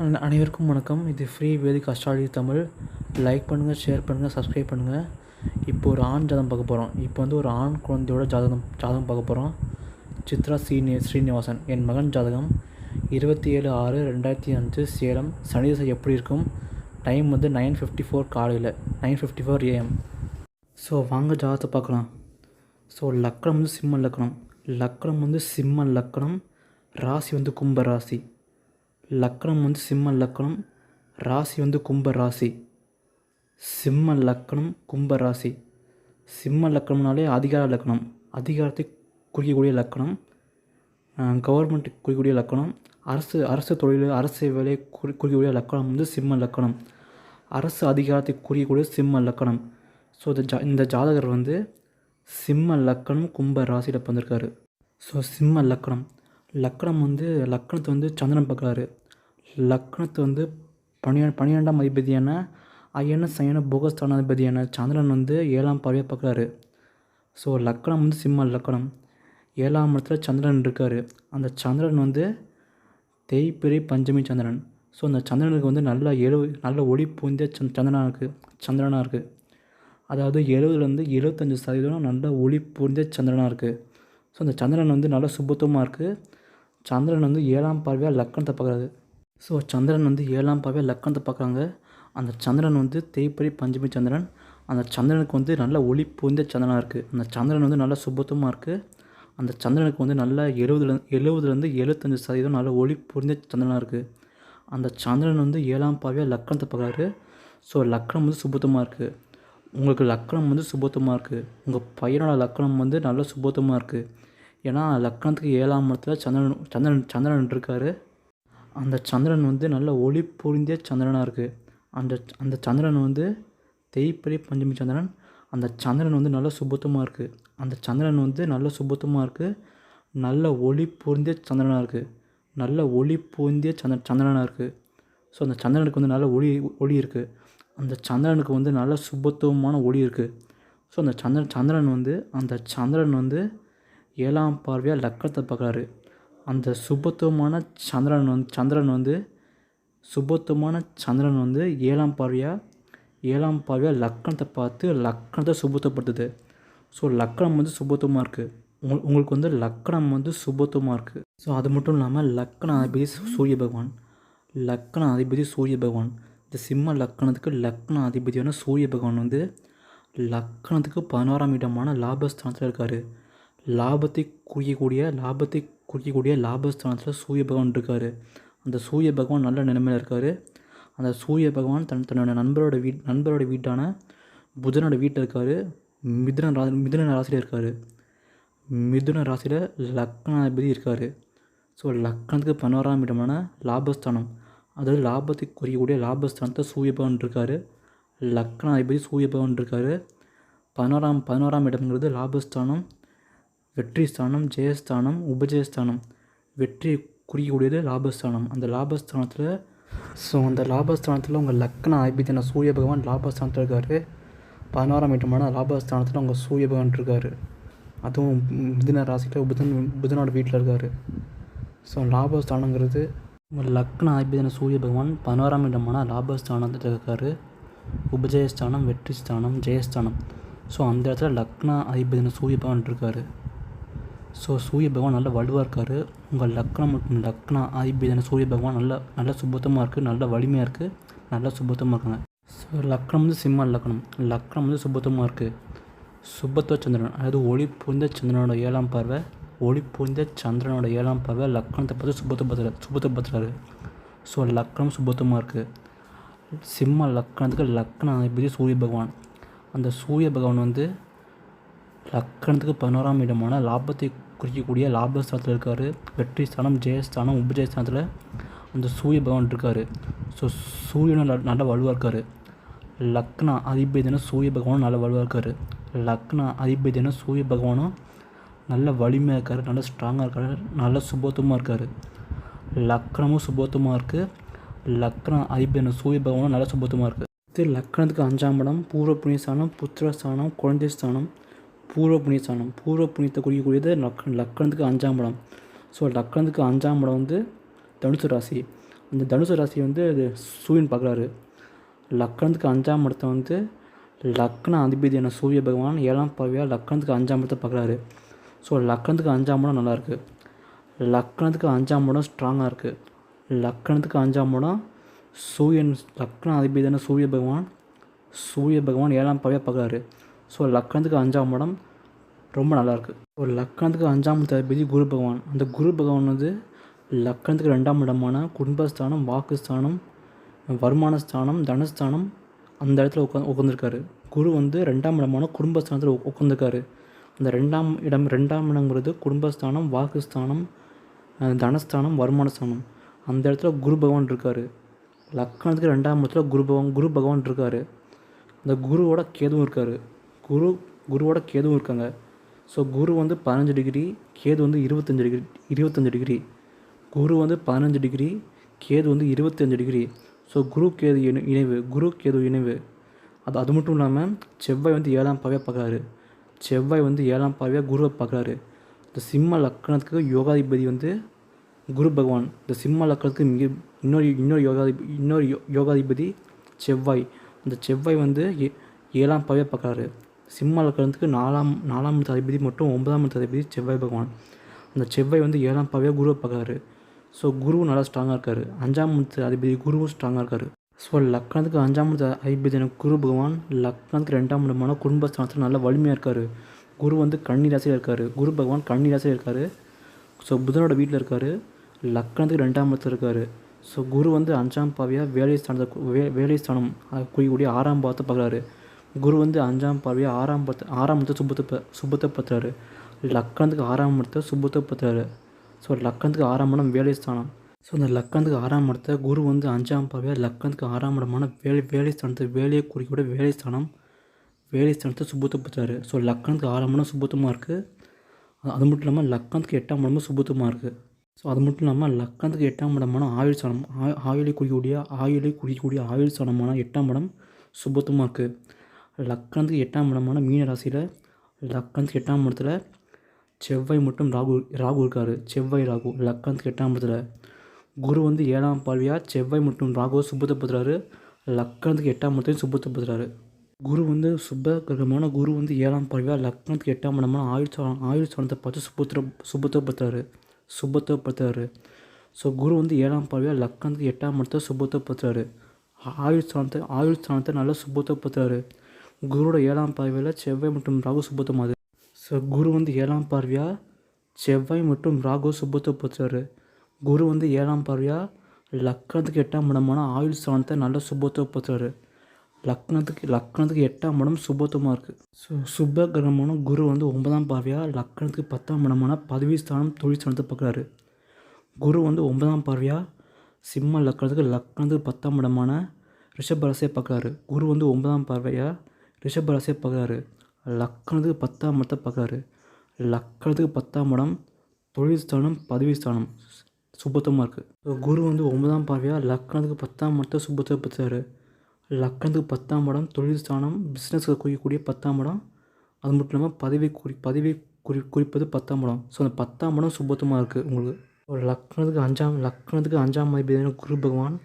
அனைவருக்கும் வணக்கம். இது free Vedic astrology Tamil. Like பண்ணுங்கள் ஷேர் பண்ணுங்கள் சப்ஸ்கிரைப் பண்ணுங்கள் இப்போ ஒரு ஆண் ஜாதகம் பார்க்க போகிறோம் இப்போ வந்து ஒரு ஆண் குழந்தையோட ஜாதகம் ஜாதகம் பார்க்க போகிறோம் சித்ரா ஸ்ரீனி ஸ்ரீனிவாசன் என் மகன் ஜாதகம் இருபத்தி ஏழு ஆறு ரெண்டாயிரத்தி அஞ்சு சேலம். சனி திசை எப்படி இருக்கும்? டைம் வந்து நைன் ஃபிஃப்டி ஃபோர் காலையில். Nine fifty four AM so வாங்க ஜாதகத்தை பார்க்கலாம். ஸோ லக்கணம் வந்து சிம்ம லக்கணம். லக்கணம் வந்து சிம்ம லக்கணம். ராசி வந்து கும்ப ராசி. லக்கணம் வந்து சிம்ம லக்கணம் ராசி வந்து கும்ப ராசி. சிம்ம லக்கணம் கும்ப ராசி. சிம்ம லக்கணம்னாலே அதிகார லக்கணம். அதிகாரத்தை குறிக்கக்கூடிய லக்கணம் கவர்மெண்ட் குறிக்கக்கூடிய லக்கணம். அரசு அரசு தொழில் அரசு வேலையை குறி குறிக்கக்கூடிய லக்கணம் வந்து சிம்ம லக்கணம். அரசு அதிகாரத்தை குறிக்கக்கூடிய சிம்ம லக்கணம். ஸோ இந்த ஜா இந்த ஜாதகர் வந்து சிம்ம லக்கணம் கும்ப ராசியில் பிறந்திருக்காரு. ஸோ சிம்ம லக்கணம். லக்கணம் வந்து லக்கணத்தை வந்து சந்திரன் பார்க்குறாரு. லக்னத்து வந்து பனிரெ பன்னிரெண்டாம் அதிபதியான அயன சயன போகஸ்தானாதிபதியான சந்திரன் வந்து ஏழாம் பார்வையாக பார்க்குறாரு. ஸோ லக்கணம் வந்து சிம்ம லக்கணம். ஏழாம் இடத்துல சந்திரன் இருக்கார். அந்த சந்திரன் வந்து தேய்பிரை பஞ்சமி சந்திரன். ஸோ அந்த சந்திரனுக்கு வந்து நல்ல எழு நல்ல ஒளி பூந்த சந் சந்திரனாக இருக்குது சந்திரனாக இருக்குது அதாவது எழுபதுலேருந்து எழுபத்தஞ்சு சதவீதம் நல்ல ஒளி பூந்த சந்திரனாக இருக்குது ஸோ அந்த சந்திரன் வந்து நல்ல சுபத்துவமாக இருக்குது சந்திரன் வந்து ஏழாம் பார்வையாக லக்கணத்தை பார்க்குறாரு. ஸோ சந்திரன் வந்து ஏழாம் பாவே லக்கணத்தை பார்க்குறாங்க. அந்த சந்திரன் வந்து தேய்ப்பறி பஞ்சமி சந்திரன். அந்த சந்திரனுக்கு வந்து நல்ல ஒளி புரிந்த சந்திரனாக இருக்குது அந்த சந்திரன் வந்து நல்ல சுபத்துவமாக இருக்குது அந்த சந்திரனுக்கு வந்து நல்ல எழுபதுல எழுபதுலேருந்து எழுபத்தஞ்சு சதவீதம் நல்ல ஒளி புரிந்த சந்திரனாக இருக்குது அந்த சந்திரன் வந்து ஏழாம் பாவியாக லக்கணத்தை பார்க்குறாரு. ஸோ லக்கணம் வந்து சுபத்துவமாக இருக்குது உங்களுக்கு லக்கணம் வந்து சுபத்துவமாக இருக்குது உங்கள் பையனோட லக்கணம் வந்து நல்ல சுபத்துவமாக இருக்குது ஏன்னா லக்கணத்துக்கு ஏழாம் இடத்துல சந்திரன் சந்திரன் சந்திரன் இருக்கார். அந்த சந்திரன் வந்து நல்ல ஒளி பொருந்திய சந்திரனாக இருக்குது அந்த அந்த சந்திரன் வந்து தேய்பிரை பஞ்சமி சந்திரன். அந்த சந்திரன் வந்து நல்ல சுபத்தமாக இருக்குது அந்த சந்திரன் வந்து நல்ல சுபத்தமாக இருக்குது நல்ல ஒளி பொருந்திய சந்திரனாக இருக்குது நல்ல ஒளி பொருந்திய சந்திர சந்திரனாக இருக்குது ஸோ அந்த சந்திரனுக்கு வந்து நல்ல ஒளி ஒளி இருக்குது அந்த சந்திரனுக்கு வந்து நல்ல சுபத்துவமான ஒளி இருக்குது ஸோ அந்த சந்திரன் சந்திரன் வந்து அந்த சந்திரன் வந்து ஏழாம் பார்வையாக லக்கணத்தை பார்க்குறாரு. அந்த சுபத்துவமான சந்திரன் வந்து சந்திரன் வந்து சுபத்துவமான சந்திரன் வந்து ஏழாம் பார்வையாக ஏழாம் பார்வையாக லக்கணத்தை பார்த்து லக்கணத்தை சுபத்துவப்படுத்துது. ஸோ லக்கணம் வந்து சுபத்துவமாக இருக்குது உங்கள் உங்களுக்கு வந்து லக்கணம் வந்து சுபத்துவமாக இருக்குது ஸோ அது மட்டும் இல்லாமல் லக்கண அதிபதி சூரிய பகவான். லக்கண அதிபதி சூரிய பகவான். இந்த சிம்ம லக்கணத்துக்கு லக்கண அதிபதியான சூரிய பகவான் வந்து லக்கணத்துக்கு பதினோராம் இடமான லாபஸ்தானத்தில் இருக்கார். லாபத்தை குறிக்கக்கூடிய லாபத்தை குறிக்கக்கூடிய லாபஸ்தானத்தில் சூரிய பகவான் இருக்கார். அந்த சூரிய பகவான் நல்ல நிலைமையில் இருக்கார். அந்த சூரிய பகவான் தன் தன்னோட நண்பரோட வீட் நண்பரோட வீட்டான புதனோட வீட்டில் இருக்கார். மிதுன ரா மிதுன ராசியில் இருக்கார். மிதுன ராசியில் லக்னாதிபதி இருக்கார். ஸோ லக்னத்துக்கு பதினோராம் இடமான லாபஸ்தானம். அதாவது லாபத்தை குறிக்கக்கூடிய லாபஸ்தானத்தை சூரிய பகவான் இருக்கார். லக்னாதிபதி சூரிய பகவான் இருக்கார். பதினோராம் பதினோராம் இடம்ங்கிறது லாபஸ்தானம். வெற்றி ஸ்தானம் ஜெயஸ்தானம் உபஜயஸ்தானம். வெற்றி குறிக்கக்கூடியது லாபஸ்தானம். அந்த லாபஸ்தானத்தில் ஸோ அந்த லாபஸ்தானத்தில் உங்கள் லக்ன அதிபதியான சூரிய பகவான் லாபஸ்தானத்தில் இருக்கார். பதினோராம் இடமான லாபஸ்தானத்தில் உங்கள் சூரிய பகவான் இருக்கார். அதுவும் மிதின ராசியில் புதன் புதனோட வீட்டில் இருக்கார். ஸோ லாபஸ்தானங்கிறது உங்கள் லக்ன அதிபதியான சூரிய பகவான் பதினோராம் இடமான லாபஸ்தானத்தில் இருக்கார். உபஜயஸ்தானம் வெற்றி ஸ்தானம் ஜெயஸ்தானம். ஸோ அந்த இடத்துல லக்னா அதிபதியான சூரிய பகவான் இருக்கார். ஸோ சூரிய பகவான் நல்ல வலுவாக இருக்கார். உங்கள் லக்னம் மற்றும் லக்னா அதிபதியான சூரிய பகவான் நல்லா நல்லா சுபத்தமாக இருக்குது நல்ல வலிமையாக இருக்குது நல்லா சுபத்தமாக இருக்காங்க. ஸோ லக்னம் வந்து சிம்ம லக்னம். லக்னம் வந்து சுபத்தமாக இருக்குது சுபத்துவ சந்திரன் அதாவது ஒளி புரிந்த சந்திரனோட ஏழாம் பார்வை ஒளி புரிந்த சந்திரனோட ஏழாம் பார்வை லக்னத்தை பார்த்து சுபத்த பத்தலை சுபத்த சுபத்துவப்படுத்துறாரு ஸோ லக்னம் சுபத்தமாக இருக்குது சிம்ம லக்னத்துக்கு லக்னம் அதிபதி சூரிய பகவான். அந்த சூரிய பகவான் வந்து லக்கணத்துக்கு பதினோராம் இடமான லாபத்தை குறிக்கக்கூடிய லாபஸ்தானத்தில் இருக்கார். வெற்றி ஸ்தானம் ஜெயஸ்தானம் உபஜயஸ்தானத்தில் அந்த சூரிய பகவான் இருக்கார். ஸோ சூரியனும் நல்ல நல்ல வலுவாக இருக்கார். லக்னா அதிபதினா சூரிய பகவானும் நல்ல வலுவாக இருக்கார். லக்னா அதிபதியான சூரிய பகவானும் நல்ல வலிமையாக இருக்கார் நல்ல ஸ்ட்ராங்காக இருக்கார் நல்ல சுபத்துவமாக இருக்கார். லக்னமும் சுபத்துவமாக இருக்குது லக்னா அதிபதியான சூரிய பகவானும் நல்ல சுபத்துவமாக இருக்குது இது லக்கணத்துக்கு அஞ்சாம் இடம் பூர்வ புண்ணியஸ்தானம் புத்திரஸ்தானம் குழந்தை ஸ்தானம். பூர்வ புண்ணியஸ்தானம் பூர்வ புண்ணியத்தை குறிக்கக்கூடியது லக் லக்கணத்துக்கு அஞ்சாம் படம் ஸோ லக்கணத்துக்கு அஞ்சாம் படம் வந்து தனுசு ராசி. இந்த தனுசு ராசி வந்து அது சூரியன் பார்க்குறாரு. லக்கணத்துக்கு அஞ்சாம் இடத்த வந்து லக்ன அதிபதியான சூரிய பகவான் ஏழாம் பார்வையாக லக்கணத்துக்கு அஞ்சாம் இடத்தை பார்க்குறாரு. ஸோ லக்கணத்துக்கு அஞ்சாம் படம் நல்லாயிருக்கு லக்கணத்துக்கு அஞ்சாம் படம் ஸ்ட்ராங்காக இருக்குது லக்கணத்துக்கு அஞ்சாம் படம் சூரியன் லக்ன அதிபதியான சூரிய பகவான் சூரிய பகவான் ஏழாம் பார்வையாக பார்க்குறாரு. ஸோ லக்கணத்துக்கு அஞ்சாம் இடம் ரொம்ப நல்லாயிருக்கு. ஒரு லக்கணத்துக்கு அஞ்சாம் தளபதி குரு பகவான். அந்த குரு பகவான் வந்து லக்கணத்துக்கு ரெண்டாம் இடமான குடும்பஸ்தானம் வாக்குஸ்தானம் வருமான ஸ்தானம் தனஸ்தானம் அந்த இடத்துல உட்கா உட்காந்துருக்காரு குரு வந்து ரெண்டாம் இடமான குடும்பஸ்தானத்தில் உட்காந்துருக்காரு அந்த ரெண்டாம் இடம் ரெண்டாம் இடங்கிறது குடும்பஸ்தானம் வாக்குஸ்தானம் தனஸ்தானம் வருமான ஸ்தானம் அந்த இடத்துல குரு பகவான் இருக்கார். லக்கணத்துக்கு ரெண்டாம் இடத்துல குரு பகவான் குரு பகவான் இருக்கார். அந்த குருவோட கேதுவும் இருக்கார். குரு குருவோட கேதுவும் இருக்காங்க. ஸோ குரு வந்து பதினஞ்சு டிகிரி கேது வந்து இருபத்தஞ்சு டிகிரி இருபத்தஞ்சு டிகிரி குரு வந்து பதினஞ்சு டிகிரி கேது வந்து இருபத்தஞ்சு டிகிரி ஸோ குரு கேது இணை இணைவு குரு கேது இணைவு. அது அது மட்டும் இல்லாமல் செவ்வாய் வந்து ஏழாம் பாவையாக பார்க்குறாரு செவ்வாய் வந்து ஏழாம் பாவையாக குருவை பார்க்குறாரு இந்த சிம்ம லக்கணத்துக்கு யோகாதிபதி வந்து குரு பகவான். இந்த சிம்ம லக்கணத்துக்கு மிக இன்னொரு இன்னொரு யோகாதிபதி இன்னொரு யோ யோகாதிபதி செவ்வாய். அந்த செவ்வாய் வந்து ஏ ஏழாம் பாவையாக பார்க்குறாரு சிம்ம லக்கணத்துக்கு நாலாம் நாலாம் இடத்து அதிபதி மற்றும் ஒன்பதாம் இடத்து அதிபதி செவ்வாய் பகவான். அந்த செவ்வாய் வந்து ஏழாம் பாவையாக குருவை பார்க்குறாரு. ஸோ குருவும் நல்லா ஸ்ட்ராங்காக இருக்கார். அஞ்சாம் இடத்து அதிபதி குருவும் ஸ்ட்ராங்காக இருக்கார். ஸோ லக்னத்துக்கு அஞ்சாம் இடத்து அதிபதியான குரு பகவான் லக்னத்துக்கு ரெண்டாம் இடமான குடும்பஸ்தானத்தில் நல்லா வலிமையாக இருக்கார். குரு வந்து கன்னி ராசியில் இருக்கார். குரு பகவான் கன்னி ராசியில் இருக்கார். ஸோ புதனோட வீட்டில் இருக்கார். லக்னத்துக்கு ரெண்டாம் இடத்துல இருக்கார். ஸோ குரு வந்து அஞ்சாம் பாவியாக வேலை ஸ்தானத்தை வே வேலை ஸ்தானம் குறிக்கக்கூடிய ஆறாம் பாவத்தை பார்க்குறாரு. குரு வந்து அஞ்சாம் பார்வையாக ஆறாம் பத்து ஆறாம் இடத்தை சுபத்தை ப சுபத்தை பத்துறாரு. லக்கணத்துக்கு ஆறாம் இடத்தை சுபத்தை பத்துறாரு. ஸோ லக்கணத்துக்கு ஆறாம் இடம் வேலை ஸ்தானம். ஸோ அந்த லக்கணத்துக்கு ஆறாம் இடத்த குரு வந்து அஞ்சாம் பார்வையாக லக்கணத்துக்கு ஆறாம் இடமான வேலை வேலை ஸ்தானத்தை வேலையை குறிக்கக்கூடிய வேலை ஸ்தானம் வேலை ஸ்தானத்தை சுபத்தை பத்துறாரு. ஸோ லக்கணத்துக்கு ஆறாம் இடம் சுபத்தமாக இருக்குது அது- மட்டும் இல்லாமல் லக்கணத்துக்கு எட்டாம் இடமும் சுபத்தமாக இருக்குது ஸோ அது மட்டும் இல்லாமல் லக்கணத்துக்கு எட்டாம் இடமான ஆயுள் ஸ்தானம் ஆயுளை குறிக்கக்கூடிய ஆயுளை குறிக்கக்கூடிய ஆயுள் ஸ்தானமான எட்டாம் இடம் சுபத்தமாக இருக்குது லக்கணத்துக்கு எட்டாம் இடமான மீன ராசியில் லக்னத்துக்கு எட்டாம் இடத்துல செவ்வாய் மட்டும் ராகு ராகு இருக்கார். செவ்வாய் ராகு. லக்னத்துக்கு எட்டாம் இடத்துல குரு வந்து ஏழாம் பார்வையாக செவ்வாய் மற்றும் ராகுவை சுபத்தப்படுத்துறாரு. லக்கணத்துக்கு எட்டாம் இடத்தையும் சுபத்தப்படுத்துறாரு. குரு வந்து சுப கிரகமான குரு வந்து ஏழாம் பார்வையாக லக்னத்துக்கு எட்டாம் இடமான ஆயுள் ஆயுள் சாணத்தை பார்த்து சுபத்திர சுபத்தப்படுத்துறாரு. சுபத்தப்படுத்துறாரு. ஸோ குரு வந்து ஏழாம் பார்வையாக லக்னத்துக்கு எட்டாம் இடத்தை சுபத்தப்படுத்துறாரு. ஆயுள் ஸ்தானத்தை ஆயுள் ஸ்தானத்தை நல்லா சுபத்தப்படுத்துறாரு. குருவோட ஏழாம் பார்வையில் செவ்வாய் மற்றும் ராகு சுபத்துவமாகுது ஸோ குரு வந்து ஏழாம் பார்வையாக செவ்வாய் மற்றும் ராகு சுபத்துவப்படுத்துறாரு குரு வந்து ஏழாம் பார்வையாக லக்னத்துக்கு எட்டாம் இடமான ஆயுள் ஸ்தானத்தை நல்ல நல்லா போச்சார். லக்னத்துக்கு லக்னத்துக்கு எட்டாம் இடம் சுபத்துவமாக இருக்குது ஸோ சுப கிரகமான குரு வந்து ஒன்பதாம் பார்வையாக லக்னத்துக்கு பத்தாம் இடமான பதவி ஸ்தானம் தொழில் ஸ்தானத்தை பார்க்குறாரு. குரு வந்து ஒன்பதாம் பார்வையாக சிம்ம லக்னத்துக்கு லக்னத்துக்கு பத்தாம் இடமான ரிஷபராசியை பார்க்குறாரு. குரு வந்து ஒன்பதாம் பார்வையாக ரிஷபராசியை பார்க்குறாரு. லக்கணத்துக்கு பத்தாம் இடத்தை பார்க்குறாரு. லக்கணத்துக்கு பத்தாம் இடம் தொழில் ஸ்தானம் பதவி ஸ்தானம். சுபத்தமாக இருக்குது ஸோ குரு வந்து ஒன்பதாம் பார்வையாக லக்னத்துக்கு பத்தாம் இடத்தை சுபத்தை பார்த்தாரு லக்கணத்துக்கு பத்தாம் இடம் தொழில் ஸ்தானம் பிஸ்னஸ் குறிக்கக்கூடிய பத்தாம் இடம். அது மட்டும் இல்லாமல் பதவி குறி பதவி குறி குறிப்பது பத்தாம் இடம். ஸோ அந்த பத்தாம் இடம் சுபத்தமாக இருக்குது உங்களுக்கு. ஒரு லக்கணத்துக்கு அஞ்சாம் லக்கணத்துக்கு அஞ்சாம் அதிபதியான குரு பகவான்.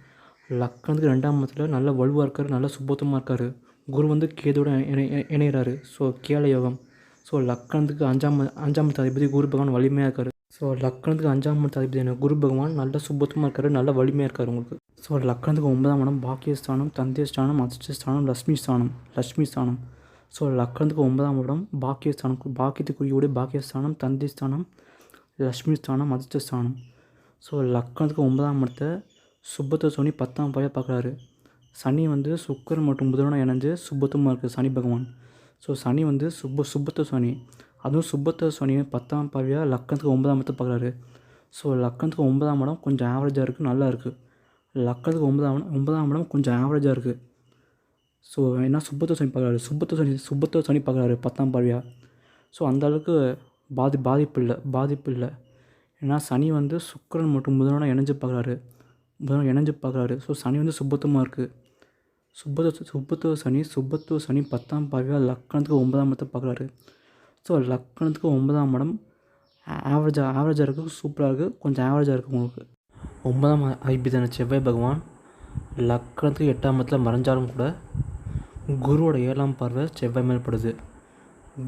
லக்கணத்துக்கு ரெண்டாம் மதத்தில் நல்ல வலுவாக இருக்கார் நல்ல சுபத்தமாக இருக்கார். குரு வந்து கேதோட இணை- இணைகிறாரு ஸோ கேல யோகம். ஸோ லக்கணத்துக்கு அஞ்சாம் அஞ்சாம் அதிபதி குரு பகவான் வலிமையாக இருக்கார். ஸோ லக்கணத்துக்கு அஞ்சாம் இடத்து அதிபதியான குரு பகவான் நல்ல சுபத்தமாக இருக்கார் நல்ல வலிமையாக இருக்கார் உங்களுக்கு. ஸோ லக்கணத்துக்கு ஒன்பதாம் இடம் பாக்கியஸ்தானம் தந்தியஸ்தானம் அதிர்ஷ்டஸ்தானம் லக்ஷ்மி ஸ்தானம் லக்ஷ்மி ஸ்தானம் ஸோ லக்கணத்துக்கு ஒன்பதாம் இடம் பாக்கியஸ்தானம் பாக்கியத்துக்குரிய பாக்கியஸ்தானம் தந்திஸ்தானம் லக்ஷ்மி ஸ்தானம் அதிர்ஷ்டஸ்தானம். ஸோ லக்கணத்துக்கு ஒன்பதாம் இடத்தை சுபத்தை சோனி பத்தாம் பாயாக பார்க்குறாரு. சனி வந்து சுக்கர் மற்றும் புதனோட இணைஞ்சு சுபத்துவமாக இருக்குது சனி பகவான். ஸோ சனி வந்து சுப்ப சுபத்த சனி. அதுவும் சுபத்த சனி பத்தாம் பாவியாக லக்கணத்துக்கு ஒன்பதாம் இடத்தை பார்க்குறாரு. ஸோ லக்கணத்துக்கு ஒன்பதாம் இடம் கொஞ்சம் ஆவரேஜாக இருக்குது நல்லா இருக்குது லக்கணத்துக்கு ஒன்பதாம் இடம் ஒன்பதாம் இடம் கொஞ்சம் ஆவரேஜாக இருக்குது ஸோ என்ன சுபத்த சனி பார்க்குறாரு? சுபத்த சனி சுபத்த சனி பார்க்குறாரு பத்தாம் பார்வையாக ஸோ அந்த அளவுக்கு பாதி பாதிப்பு இல்லை பாதிப்பு இல்லை. ஏன்னா சனி வந்து சுக்கரன் மற்றும் புதனோட இணைஞ்சு பார்க்குறாரு. புதனோட இணைஞ்சு பார்க்குறாரு. ஸோ சனி வந்து சுபத்தமாக இருக்குது சுப்பத்துவ சுப்பத்துவ சனி சுப்பத்துவ சனி பத்தாம் பார்வையாக லக்கணத்துக்கு ஒன்பதாம் இடத்தை பார்க்குறாரு. ஸோ லக்கணத்துக்கு ஒன்பதாம் இடம் ஆவரேஜாக ஆவரேஜாக இருக்குது சூப்பராக இருக்குது கொஞ்சம் ஆவரேஜாக இருக்குது உங்களுக்கு. ஒன்பதாம் ஐபிதான செவ்வாய் பகவான் லக்னத்துக்கு எட்டாம் இடத்துல மறைஞ்சாலும் கூட குருவோட ஏழாம் பார்வை செவ்வாய் மேல் படுது.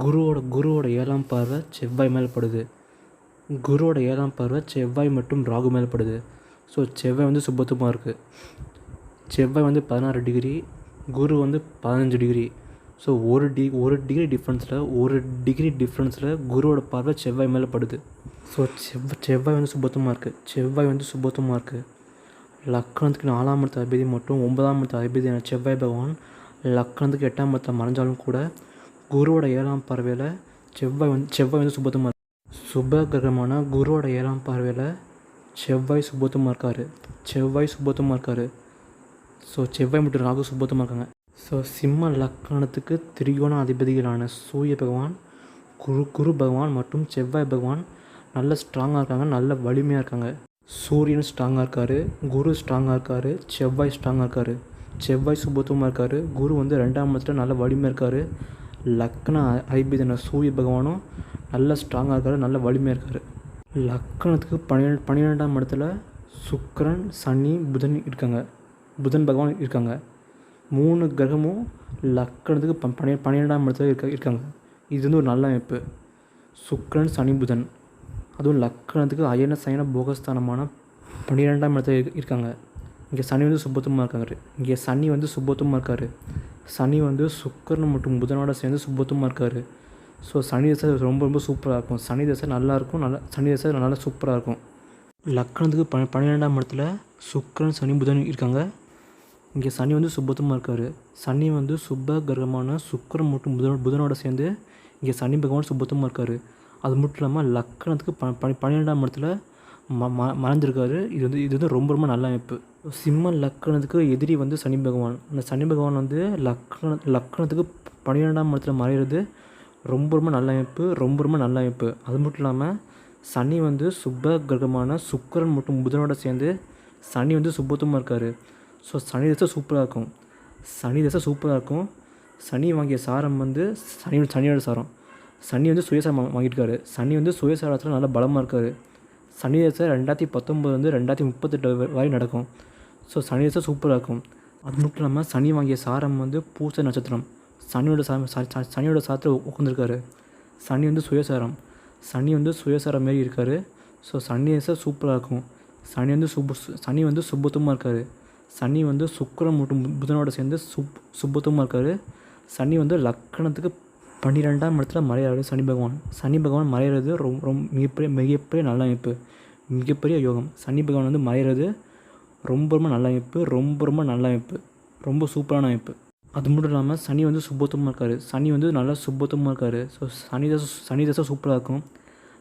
குருவோட குருவோட ஏழாம் பார்வை செவ்வாய் மேல் படுது. குருவோட ஏழாம் பார்வை செவ்வாய் மற்றும் ராகு மேல் படுது. ஸோ செவ்வாய் வந்து சுபத்துவமாக இருக்குது செவ்வாய் வந்து பதினாறு டிகிரி குரு வந்து பதினஞ்சு டிகிரி ஸோ ஒரு டி ஒரு டிகிரி டிஃப்ரென்ஸில் ஒரு டிகிரி டிஃப்ரென்ஸில் குருவோட பார்வை செவ்வாய் மேலே படுது. ஸோ செவ் செவ்வாய் வந்து சுபத்தமாக இருக்குது செவ்வாய் வந்து சுபத்தமாக இருக்குது லக்னத்துக்கு நாலாம் இடத்து அதிபதி மற்றும் ஒன்பதாம் இடத்து அதிபதியான செவ்வாய் பகவான் லக்னத்துக்கு எட்டாம் இடத்தை மறைஞ்சாலும் கூட குருவோட ஏழாம் பார்வையில் செவ்வாய் வந்து செவ்வாய் வந்து சுபத்தமாக இருக்குது சுப கிரகமான குருவோட ஏழாம் பார்வையில் செவ்வாய் சுபத்துவமாக இருக்கார். செவ்வாய் சுபத்தமாக இருக்கார். ஸோ செவ்வாய் மற்றும் ராகு சுபத்தமாக இருக்காங்க. ஸோ சிம்ம லக்கணத்துக்கு திரிகோண அதிபதிகளான சூரிய பகவான் குரு குரு பகவான் மற்றும் செவ்வாய் பகவான் நல்ல ஸ்ட்ராங்காக இருக்காங்க நல்ல வலிமையாக இருக்காங்க. சூரியன் ஸ்ட்ராங்காக இருக்கார் குரு ஸ்ட்ராங்காக இருக்கார் செவ்வாய் ஸ்ட்ராங்காக இருக்கார். செவ்வாய் சுபத்துவமாக இருக்கார் குரு வந்து ரெண்டாம் இடத்துல நல்ல வலிமையாக இருக்கார். லக்ன ஐபிதன சூரிய பகவானும் நல்ல ஸ்ட்ராங்காக இருக்கார் நல்ல வலிமையாக இருக்கார். லக்கணத்துக்கு பன்னிரெண்டு பன்னிரெண்டாம் இடத்துல சுக்கரன் சனி புதன் இருக்காங்க. புதன் பகவான் இருக்காங்க. மூணு கிரகமும் லக்கணத்துக்கு ப பனி பன்னிரெண்டாம் இடத்துல இருக்க இருக்காங்க. இது வந்து ஒரு நல்ல அமைப்பு. சுக்கரன் சனி புதன். அதுவும் லக்கணத்துக்கு அயன சயன போகஸ்தானமான பன்னிரெண்டாம் இடத்துல இரு- இருக்காங்க. இங்கே சனி வந்து சுபத்துவமாக இருக்காரு இங்கே சனி வந்து சுபத்துவமாக இருக்கார். சனி வந்து சுக்கரன் மற்றும் புதனோட சேர்ந்து சுபத்துவமாக இருக்கார். ஸோ சனி தசை ரொம்ப ரொம்ப சூப்பராக இருக்கும். சனி தசை நல்லாயிருக்கும் நல்லா சனி தசை நல்லா சூப்பராக இருக்கும். லக்கணத்துக்கு ப பன்னிரெண்டாம் இடத்துல சுக்கரன் சனி புதன் இருக்காங்க. இங்கே சனி வந்து சுபத்தமாக இருக்கார். சனி வந்து சுப கிரகமான சுக்கரம் மற்றும் புதன் புதனோட சேர்ந்து இங்கே சனி பகவான் சுபத்தமாக இருக்கார். அது மட்டும் இல்லாமல் லக்கணத்துக்கு ப ப பன்னிரெண்டாம் இடத்துல ம ம மறைஞ்சிருக்காரு. இது வந்து இது வந்து ரொம்ப ரொம்ப நல்ல அமைப்பு. சிம்ம லக்கணத்துக்கு எதிரி வந்து சனி பகவான். அந்த சனி பகவான் வந்து லக்கண லக்கணத்துக்கு பன்னிரெண்டாம் இடத்துல மறையிறது ரொம்ப ரொம்ப நல்ல அமைப்பு ரொம்ப ரொம்ப நல்ல அமைப்பு. அது மட்டும் இல்லாமல் சனி வந்து சுப கிரகமான சுக்கரன் மற்றும் புதனோட சேர்ந்து சனி வந்து சுபத்துவமாக இருக்கார். ஸோ சனி தசை சூப்பராக இருக்கும். சனி தசை சூப்பராக இருக்கும். சனி வாங்கிய சாரம் வந்து சனி சனியோட சாரம். சனி வந்து சுயசாரம் வாங்கியிருக்காரு. சனி வந்து சுயசாரத்தில் நல்லா பலமாக இருக்கார். சனி தசை ரெண்டாயிரத்தி பத்தொம்பது வந்து ரெண்டாயிரத்தி முப்பத்தெட்டு வரை நடக்கும். ஸோ சனி தசை சூப்பராக இருக்கும். அது மட்டும் இல்லாமல் சனி வாங்கிய சாரம் வந்து பூச நட்சத்திரம். சனியோட சாரம் சனியோட சாரத்தில் உட்காந்துருக்காரு சனி வந்து சுயசாரம். சனி வந்து சுயசாரம் மாரி இருக்கார். ஸோ சனி தசை சூப்பராக இருக்கும். சனி வந்து சுப சனி வந்து சுபத்துவமாக இருக்கார். சனி வந்து சுக்கரம் மற்றும் பு- புதனோட சேர்ந்து சுப் சுபத்துவமாக இருக்கார். சனி வந்து லக்கணத்துக்கு பன்னிரெண்டாம் இடத்துல மறையிறாரு சனி பகவான். சனி பகவான் மறையிறது ரொம்ப ரொம்ப மிகப்பெரிய மிகப்பெரிய நல்ல அமைப்பு. மிகப்பெரிய யோகம். சனி பகவான் வந்து மறையிறது ரொம்ப ரொம்ப நல்ல அமைப்பு. ரொம்ப ரொம்ப நல்ல அமைப்பு. ரொம்ப சூப்பரான அமைப்பு. அது மட்டும் இல்லாமல் சனி வந்து சுபத்துவமாக இருக்கார். சனி வந்து நல்லா சுபத்துவமாக இருக்கார். ஸோ சனி தசை சனி தசை சூப்பராக இருக்கும்.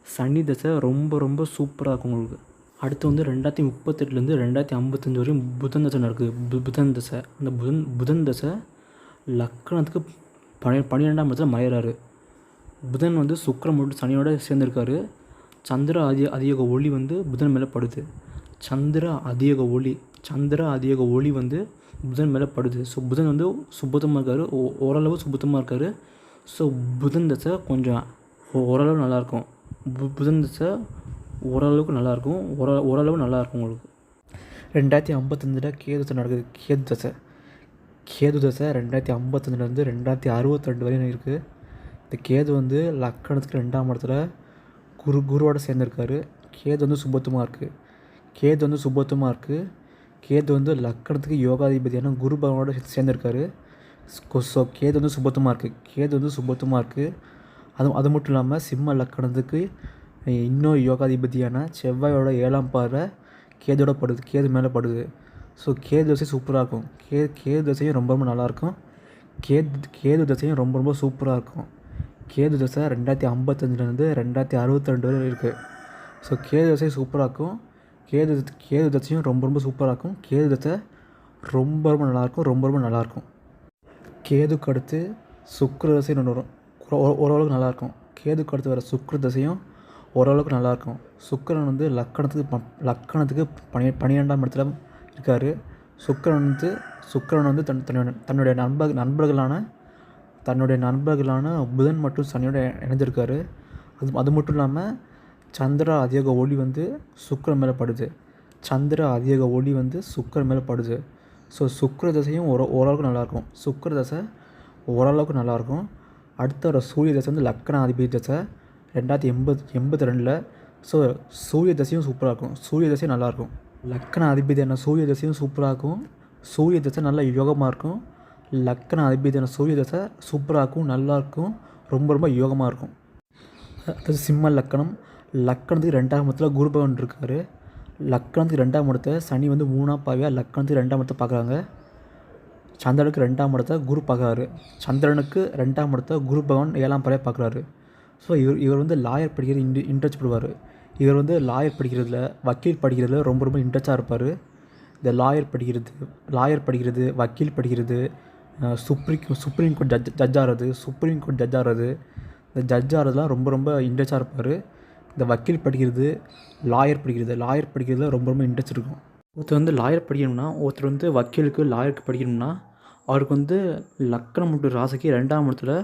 சனி தசை ரொம்ப ரொம்ப சூப்பராக இருக்கும் உங்களுக்கு. அடுத்து வந்து ரெண்டாயிரத்தி முப்பத்தெட்டுலேருந்து ரெண்டாயிரத்தி ஐம்பத்தஞ்சு வரையும் புதன் தசை நடக்குது. பு- புதன் தசை. அந்த புதன் புதன் தசை லக்னத்துக்கு பன பன்னிரெண்டாம் இடத்துல மறையிறாரு. புதன் வந்து சுக்கிரன் மட்டும் சனியோட சேர்ந்துருக்காரு. சந்திர அதி அதியோக ஒளி வந்து புதன் மேலே படுது. சந்திர அதியோக ஒளி சந்திர அதியோக ஒளி வந்து புதன் மேலே படுது. ஸோ புதன் வந்து சுபத்தமாக இருக்கார். ஓ- ஓரளவு சுபத்தமாக இருக்கார். ஸோ புதன் தசை கொஞ்சம் ஓரளவு நல்லாயிருக்கும் பு புதன் தசை ஓரளவுக்கு நல்லாயிருக்கும். ஓர ஓரளவு நல்லாயிருக்கும் உங்களுக்கு. ரெண்டாயிரத்தி ஐம்பத்தஞ்சில் கேது தசை நடக்குது. கேது தசை கேது தசை ரெண்டாயிரத்தி ஐம்பத்தஞ்சிலேருந்து ரெண்டாயிரத்தி அறுபத்தெண்டு வரையும் இருக்குது இந்த கேது வந்து லக்கணத்துக்கு ரெண்டாம் இடத்துல குரு குருவோட சேர்ந்துருக்காரு. கேது வந்து சுபத்துவமாக இருக்குது கேது வந்து சுபத்துவமாக இருக்குது கேது வந்து லக்கணத்துக்கு யோகாதிபதியான குரு பகவானோட சேர்ந்துருக்காரு. ஸோ கேது வந்து சுபத்துவமாக இருக்குது கேது வந்து சுபத்துவமாக இருக்குது அது அது மட்டும் இல்லாமல் சிம்ம லக்கணத்துக்கு இன்னொரு யோகாதிபதியான செவ்வாயோட ஏழாம் பார்வை கேதோட படுது கேது மேலே படுது. ஸோ கேது தசை சூப்பராக இருக்கும். கே கேது தசையும் ரொம்ப ரொம்ப நல்லாயிருக்கும் கேது கேது தசையும் ரொம்ப ரொம்ப சூப்பராக இருக்கும். கேது தசை ரெண்டாயிரத்தி ஐம்பத்தஞ்சிலேருந்து ரெண்டாயிரத்தி அறுபத்தி ரெண்டு வரை இருக்குது ஸோ கேது தசை சூப்பராக இருக்கும். கேது கேது தசையும் ரொம்ப ரொம்ப சூப்பராக இருக்கும். கேது தசை ரொம்ப ரொம்ப நல்லாயிருக்கும் ரொம்ப ரொம்ப நல்லாயிருக்கும் கேதுக்கு அடுத்து சுக்கர தசைன்னு ஒன்று வரும். ஓரளவுக்கு நல்லாயிருக்கும் கேதுக்கு அடுத்து வர சுக்கர தசையும் ஓரளவுக்கு நல்லாயிருக்கும். சுக்கரன் வந்து லக்கணத்துக்கு ப- லக்கணத்துக்கு பனி பன்னிரெண்டாம் இடத்துல இருக்கார். சுக்கரன் வந்து சுக்கரன் வந்து தன் தன்னுடைய தன்னுடைய நண்பர் நண்பர்களான தன்னுடைய நண்பர்களான புதன் மற்றும் சனியோட இணைஞ்சிருக்காரு. அது அது மட்டும் இல்லாமல் சந்திரா அதியோக ஒளி வந்து சுக்கரன் மேலே படுது. சந்திர அதிக ஒளி வந்து சுக்கரன் மேலே படுது. ஸோ சுக்கர தசையும் ஒரு ஓரளவுக்கு நல்லாயிருக்கும். சுக்கர தசை ஓரளவுக்கு நல்லாயிருக்கும். அடுத்த வர சூரிய தசை வந்து லக்கணாதிபதி தசை. ரெண்டாயிரத்தி எண்பது எண்பத்தி ரெண்டில் ஸோ சூரிய தசையும் சூப்பராக இருக்கும். சூரிய தசையும் நல்லாயிருக்கும் லக்கண அதிபதியான சூரிய தசையும் சூப்பராக இருக்கும். சூரிய தசை நல்ல யோகமாக இருக்கும். லக்கண அதிபதியான சூரிய தசை சூப்பராக இருக்கும் நல்லாயிருக்கும் ரொம்ப ரொம்ப யோகமாக இருக்கும். அதாவது சிம்ம லக்கணம். லக்கணத்துக்கு ரெண்டாம் இடத்துல குரு பகவான் இருக்கார். லக்கணத்துக்கு ரெண்டாம் இடத்த சனி வந்து மூணாம் பாவியாக லக்கணத்துக்கு ரெண்டாம் இடத்த பார்க்குறாங்க. சந்திரனுக்கு ரெண்டாம் இடத்த குரு பார்க்குறாரு. சந்திரனுக்கு ரெண்டாம் இடத்த குரு பகவான் ஏழாம் பாவையாக பார்க்குறாரு. ஸோ இவர் இவர் வந்து லாயர் படிக்கிறது இன் இன்ட்ரெஸ்ட் படுவார் இவர் வந்து லாயர் படிக்கிறதுல வக்கீல் படிக்கிறதுல ரொம்ப ரொம்ப இன்ட்ரெஸ்டாக இருப்பார். இந்த லாயர் படிக்கிறது லாயர் படிக்கிறது வக்கீல் படிக்கிறது supreme supreme court judge judge ஆகிறது சுப்ரீம் கோர்ட் ஜட்ஜ் ஆகிறது இந்த ஜட்ஜ் ஆகிறதுலாம் ரொம்ப ரொம்ப இன்ட்ரெஸ்டாக இருப்பார். இந்த வக்கீல் படிக்கிறது லாயர் படிக்கிறது லாயர் படிக்கிறதுல ரொம்ப ரொம்ப இன்ட்ரெஸ்ட் இருக்கும். ஒருத்தர் வந்து லாயர் படிக்கணும்னா ஒருத்தர் வந்து வக்கீலுக்கு லாயருக்கு படிக்கணும்னா அவருக்கு வந்து லக்கணம் மற்றும் ராசிக்கு ரெண்டாம் இடத்துல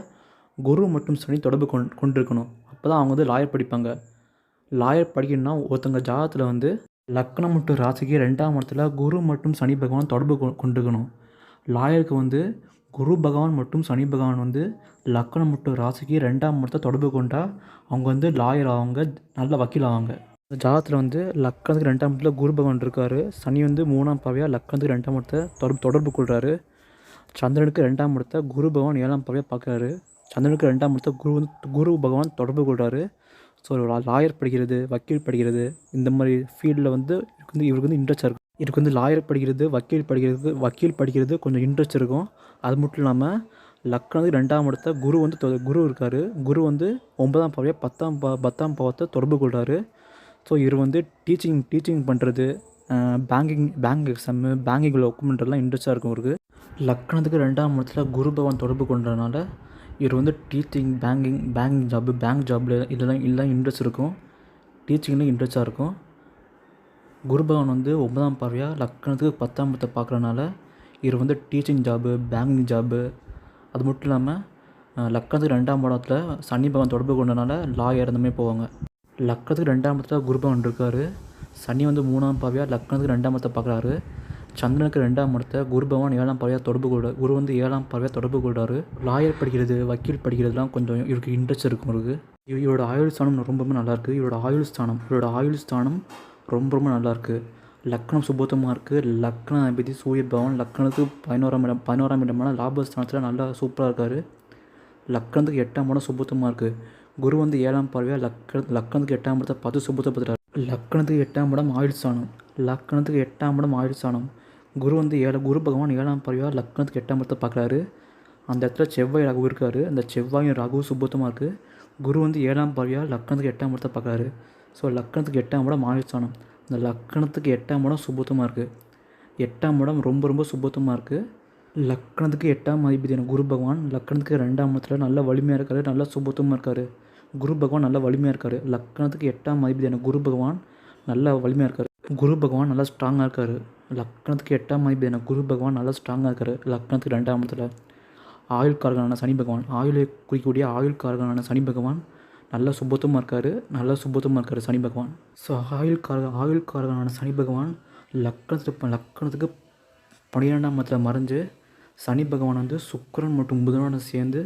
குரு மற்றும் சனி தொடர்பு கொண் கொண்டிருக்கணும். அப்போ தான் அவங்க வந்து லாயர் படிப்பாங்க. லாயர் படிக்கணும்னா ஒருத்தங்க ஜாதகத்தில் வந்து லக்கணம் மற்றும் ராசிக்கு ரெண்டாம் இடத்துல குரு மற்றும் சனி பகவான் தொடர்பு கொ கொண்டிருக்கணும். லாயருக்கு வந்து குரு பகவான் மற்றும் சனி பகவான் வந்து லக்னம் மற்றும் ராசிக்கு ரெண்டாம் இடத்த தொடர்பு கொண்டால் அவங்க வந்து லாயர் ஆவாங்க நல்ல வக்கீல் ஆவாங்க. இந்த ஜாதகத்தில் வந்து லக்கணத்துக்கு ரெண்டாம் இடத்துல குரு பகவான் இருக்கார். சனி வந்து மூணாம் பாவையாக லக்னத்துக்கு ரெண்டாம் இடத்த தொடர்பு தொடர்பு கொள்கிறாரு சந்திரனுக்கு ரெண்டாம் இடத்த குரு பகவான் ஏழாம் பாவையாக பார்க்குறாரு. சந்திரனுக்கு ரெண்டாம் இடத்த குரு வந்து குரு பகவான் தொடர்பு கொள்கிறாரு ஸோ லாயர் படிக்கிறது வக்கீல் படிக்கிறது இந்த மாதிரி ஃபீல்டில் வந்து இவருக்கு வந்து இவருக்கு வந்து இன்ட்ரெஸ்டாக இருக்கும் இவருக்கு வந்து லாயர் படிக்கிறது வக்கீல் படிக்கிறது வக்கீல் படிக்கிறது கொஞ்சம் இன்ட்ரெஸ்ட் இருக்கும். அது மட்டும் இல்லாமல் லக்னத்துக்கு ரெண்டாம் இடத்த குரு வந்து தொ- குரு இருக்கார். குரு வந்து ஒன்பதாம் பாவையை பத்தாம் பா பத்தாம் பாவத்தை தொடர்பு கொள்கிறாரு ஸோ இவர் வந்து டீச்சிங் டீச்சிங் பண்ணுறது பேங்கிங் பேங்க் எக்ஸாமு பேங்கிங்கில் ஒர்க் பண்ணுறதுலாம் இன்ட்ரெஸ்ட்டாக இருக்கும் இவருக்கு. லக்னத்துக்கு ரெண்டாம் இடத்துல குரு பகவான் தொடர்பு கொண்டதுனால இவர் வந்து teaching banking banking job bank ஜாப்பில் இதெல்லாம் இதெல்லாம் இன்ட்ரெஸ்ட் இருக்கும். டீச்சிங்லேயும் இன்ட்ரெஸ்ட்டாக இருக்கும். குருபகவான் வந்து ஒன்பதாம் பார்வையாக லக்கணத்துக்கு பத்தாம் பத்தை பார்க்குறனால இவர் வந்து டீச்சிங் ஜாபு பேங்கிங் ஜாபு அது மட்டும் இல்லாமல் லக்கணத்துக்கு ரெண்டாம் படத்தில் சனி பகவான் தொடர்பு கொண்டனால லாயர் இருந்தமே போவாங்க. லக்கணத்துக்கு ரெண்டாம் இடத்துல குருபகவான் இருக்கார். சனி வந்து மூணாம் பார்வையாக லக்கணத்துக்கு ரெண்டாம் இடத்தை பார்க்குறாரு. சந்திரனுக்கு ரெண்டாம் இடத்த குரு பகவான் ஏழாம் பறவையாக தொடர்பு கொள்றாரு குரு வந்து ஏழாம் பறவையாக தொடர்பு கொள்கிறாரு லாயர் படிக்கிறது வக்கீல் படிக்கிறதுலாம் கொஞ்சம் இவருக்கு இன்ட்ரெஸ்ட் இருக்கும் இவருக்கு இவரோட ஆயுள் ஸ்தானம் ரொம்பவுமே நல்லாயிருக்கு இவரோட ஆயுள் ஸ்தானம் இவரோட ஆயுள் ஸ்தானம் ரொம்ப ரொம்ப நல்லாயிருக்கு லக்னம் சுபத்தமாக இருக்குது லக்ன அதிபதி சூரிய பகவான் லக்னத்துக்கு பதினோராம் இடம் பதினோராம் இடமான லாபஸ்தானத்தில் நல்லா சூப்பராக இருக்கார். லக்கணத்துக்கு எட்டாம் இடம் சுபத்தமாக இருக்குது குரு வந்து ஏழாம் பார்வையாக லக்க லக்கணத்துக்கு எட்டாம் இடத்தை பார்த்து சுபத்தை லக்னத்துக்கு லக்கணத்துக்கு எட்டாம் இடம் ஆயுள் ஸ்தானம். லக்கணத்துக்கு எட்டாம் இடம் ஆயுள் ஸ்தானம். குரு வந்து ஏழு குரு பகவான் ஏழாம் பறவையாக லக்கணத்துக்கு எட்டாம் இடத்தை பார்க்குறாரு. அந்த இடத்துல செவ்வாய் ராகு இருக்காரு. அந்த செவ்வாயும் ராகு சுபத்தமாக இருக்குது குரு வந்து ஏழாம் பறவையாக லக்கணத்துக்கு எட்டாம் இடத்தை பார்க்குறாரு. ஸோ லக்கணத்துக்கு எட்டாம் இடம் மாயஸ்தானம். இந்த லக்கணத்துக்கு எட்டாம் இடம் சுபத்தமாக இருக்குது எட்டாம் இடம் ரொம்ப ரொம்ப சுபத்தமாக இருக்குது லக்கணத்துக்கு எட்டாம் அதிபதியான குரு பகவான் லக்கணத்துக்கு ரெண்டாம் இடத்துல நல்ல வலிமையாக இருக்காரு. நல்லா சுபத்தமாக இருக்கார். குரு பகவான் நல்லா வலிமையாக இருக்கார். லக்கணத்துக்கு எட்டாம் அதிபதியான குரு பகவான் நல்லா வலிமையாக இருக்கார். குரு பகவான் நல்லா ஸ்ட்ராங்காக இருக்கார். லக்கணத்துக்கு எட்டாம் அதிபதியான குரு பகவான் நல்லா ஸ்ட்ராங்காக இருக்கார். லக்னத்துக்கு ரெண்டாம் இடத்துல ஆயுள்காரகனான சனி பகவான் ஆயுளை குறிக்கக்கூடிய ஆயுள்காரகனான சனி பகவான் நல்ல சுபத்துவமாக இருக்கார். நல்ல சுபத்துவமாக இருக்கார் சனி பகவான். ஸோ ஆயுள்காரக ஆயுள்காரகனான சனி பகவான் லக்கணத்துக்கு லக்கணத்துக்கு பன்னிரெண்டாம் இடத்துல மறைஞ்சு சனி பகவான் வந்து சுக்கரன் மற்றும் புதனோட சேர்ந்து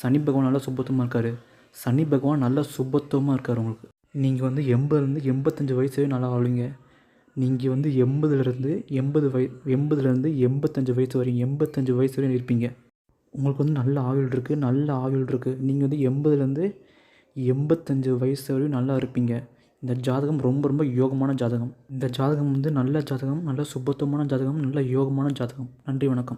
சனி பகவான் நல்லா சுபத்துவமாக இருக்கார். சனி பகவான் நல்ல சுபத்துவமாக இருக்கார் உங்களுக்கு. நீங்கள் வந்து எண்பதுலேருந்து எண்பத்தஞ்சு வயசு நல்லா வாழ்வீங்க நீங்கள் வந்து எண்பதுலேருந்து எண்பது வய எண்பதுலேருந்து எண்பத்தஞ்சு வயசு வரையும் எண்பத்தஞ்சு வயசு வரையும் இருப்பீங்க. உங்களுக்கு வந்து நல்ல ஆயுள் இருக்குது நல்ல ஆயுள் இருக்குது நீங்கள் வந்து எண்பதுலேருந்து எண்பத்தஞ்சு வயசு வரையும் நல்லா இருப்பீங்க. இந்த ஜாதகம் ரொம்ப ரொம்ப யோகமான ஜாதகம். இந்த ஜாதகம் வந்து நல்ல ஜாதகம் நல்ல சுபத்துவமான ஜாதகம் நல்ல யோகமான ஜாதகம். நன்றி வணக்கம்.